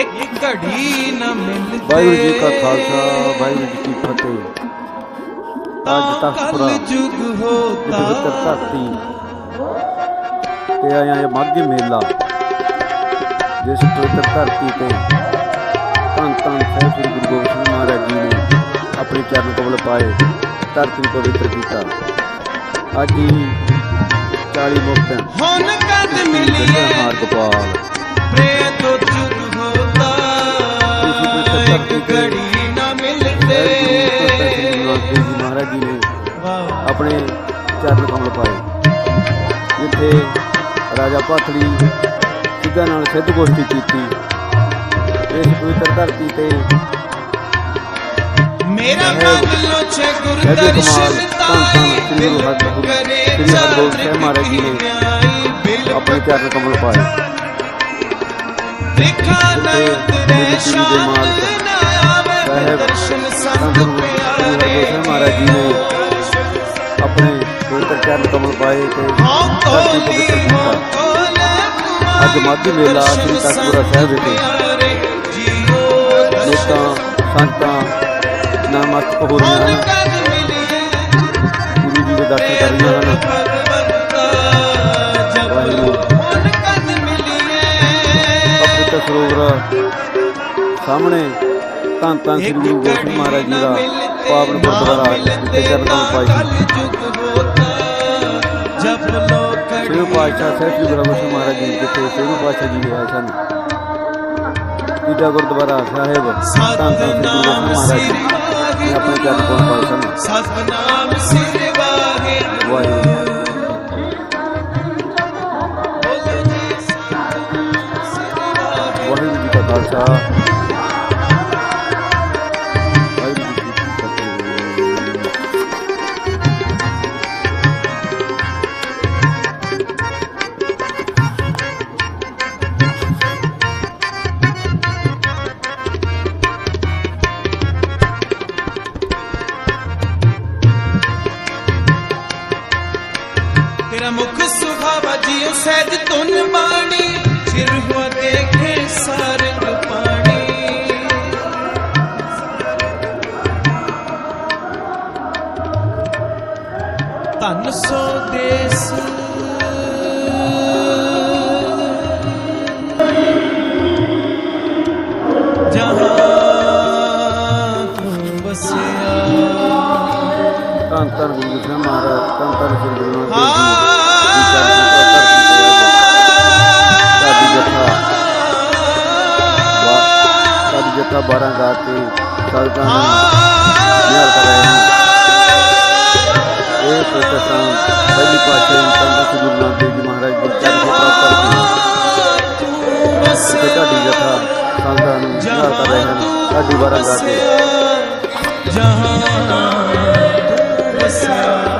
ਇੱਕ ਘੜੀ ਨਾ ਮਿਲਦੇ ਵਾਹਿਗੁਰੂ ਜੀ ਕਾ ਖਾਲਸਾ ਵਾਹਿਗੁਰੂ ਜੀ ਕੀ ਫਤਿਹ। ਅੱਜ ਤਖਤਪੁਰਾ ਜੁਗ ਦੀ ਹੋਤਾ ਧਰਤੀ ਤੇ ਆਇਆ ਇਹ ਮਾਘੀ ਮੇਲਾ ਜਿਸ ਪਵਿੱਤਰ ਧਰਤੀ ਤੇ ਧੰਨ ਧੰਨ ਸਾਹਿਬ ਸ੍ਰੀ ਗੁਰੂ ਗੋਬਿੰਦ ਸਿੰਘ ਮਹਾਰਾਜ ਜੀ ਨੇ ਆਪਣੇ ਚਰਨ ਕਮਲ ਪਾਏ ਧਰਤੀ ਨੂੰ ਪਵਿੱਤਰ ਕੀਤਾ। ਅੱਜ ਹੀ 40 ਮੁਕਤ ਹੁਣ ਕਦ ਮਿਲੀਏ? ਹਾਰ ਗੋਪਾਲ। ਪ੍ਰੇ ਤੋਂ ਜੁਗ ਹੋਤਾ ਇੱਕ ਘੜੀ ਨਾ ਮਿਲਦੇ। ਮਹਾਰਾਜ ਜੀ ਨੇ ਆਪਣੇ ਚਰਨ ਕਮਲ ਪਾਏ। ਜਿੱਥੇ ਰਾਜਾ ਭਾਥੜੀ ਸਿੱਧਾ ਨਾਲ ਸਿੱਧ ਗੋਸ਼ਟੀ ਕੀਤੀ। ਇਸ ਪਵਿੱਤਰ ਧਰਤੀ ਤੇ ਮੇਰਾ ਸਾਹਿਬ ਮੰਗ ਲੋ ਛੇ ਗੁਰ ਸਾਹਿਬ ਕਮਾਲ ਦਰਸ਼ਨ ਧੰਨ ਧੰਨ ਸ੍ਰੀ ਗੁਰੂ ਹਰਗੋਬਿੰਦ ਕਰੇ ਸ੍ਰੀ ਹਰਗੋਬਿੰਦ ਸਾਹਿਬ ਮਹਾਰਾਜ ਜੀ ਨੇ ਬਿਲ ਆਪਣੇ ਚਰਨ ਕਮਲ ਪਾਏ ਦੇਖਾ ਨਾ ਤੇ ਉਤਰੇ ਮੇਰੀ ਪੀੜੀ ਦੇ ਮਾਲਕ ਸ਼ਾਂਤ ਨਾ ਆਵੇ ਸਾਹਿਬ ਦਰਸ਼ਨ ਧੰਨ ਸੰਗ ਗੁਰੂ ਸ੍ਰੀ ਹਰਗੋਬਿੰਦ ਪਿਆਰੇ ਸਾਹਿਬ ਮਹਾਰਾਜ ਜੀ ਨੇ ਆਪਣੇ ਪਵਿੱਤਰ ਚਰਨ ਕਮਲ ਪਾਏ ਤੇ ਹਾਂ ਧਰਤੀ ਕੋਲੀ ਪਵਿੱਤਰ ਹਾਂ ਕੀਤਾ ਕੋਲੇ ਅੱਜ ਮਾਘੀ ਮੇਲਾ ਸ੍ਰੀ ਤਖਤਪੁਰਾ ਸਾਹਿਬ ਵਿਖੇ ਜੀਓ ਨੇਤਾਂ ਸੰਤਾਂ ਨਮਸਤਕ ਹੋ ਰਹੀਆਂ ਹਨ ਗੁਰੂ ਜੀ ਦੇ ਦਰਸ਼ਨ ਕਰ ਰਹੀਆਂ ਹਨ। ਪਵਿੱਤਰ ਸਰੋਵਰ ਸਾਹਮਣੇ ਧੰਨ ਧੰਨ ਸ੍ਰੀ ਗੁਰੂ ਗੋਬਿੰਦ ਸਿੰਘ ਮਹਾਰਾਜ ਜੀ ਦਾ ਪਾਵਨ ਗੁਰਦੁਆਰਾ ਜਿੱਥੇ ਚਰਨ ਕਮਲ ਪਾਏ ਪਾਤਸ਼ਾਹ ਸਾਹਿਬ ਸ੍ਰੀ ਗੁਰੂ ਗੋਬਿੰਦ ਮਹਾਰਾਜ ਜੀ ਜਿੱਥੇ ਛੇਵੇਂ ਪਾਤਸ਼ਾਹ ਜੀ ਆਏ ਸਨ। ਤੀਜਾ ਗੁਰਦੁਆਰਾ ਸਾਹਿਬ ਧੰਨ ਧੰਨ ਸ੍ਰੀ ਗੁਰੂ ਗੋਬਿੰਦ ਮਹਾਰਾਜ ਜੀ। ਆਪਣੇ ਚਰਨ ਕਮਲ ਪਾਏ ਸਨ ਸਤਨਾਮ ਸਿਰ ਵਾਹਿਗੁਰੂ ਵਾਹਿਗੁਰੂ ਵਾਹਿਗੁਰੂ ਜੀ ਕਾ ਖਾਲਸਾ। said, don't નિહાળ કરાયા એ પ્રસંગ પહેલી પાસે સંત સુધીરના દેવજી મહારાજ ગુરચાર્જ ઢાડી જથા સંતાન નિહાળ કરાયા ઢાડી વારા ગાતે જહાં રસ્યા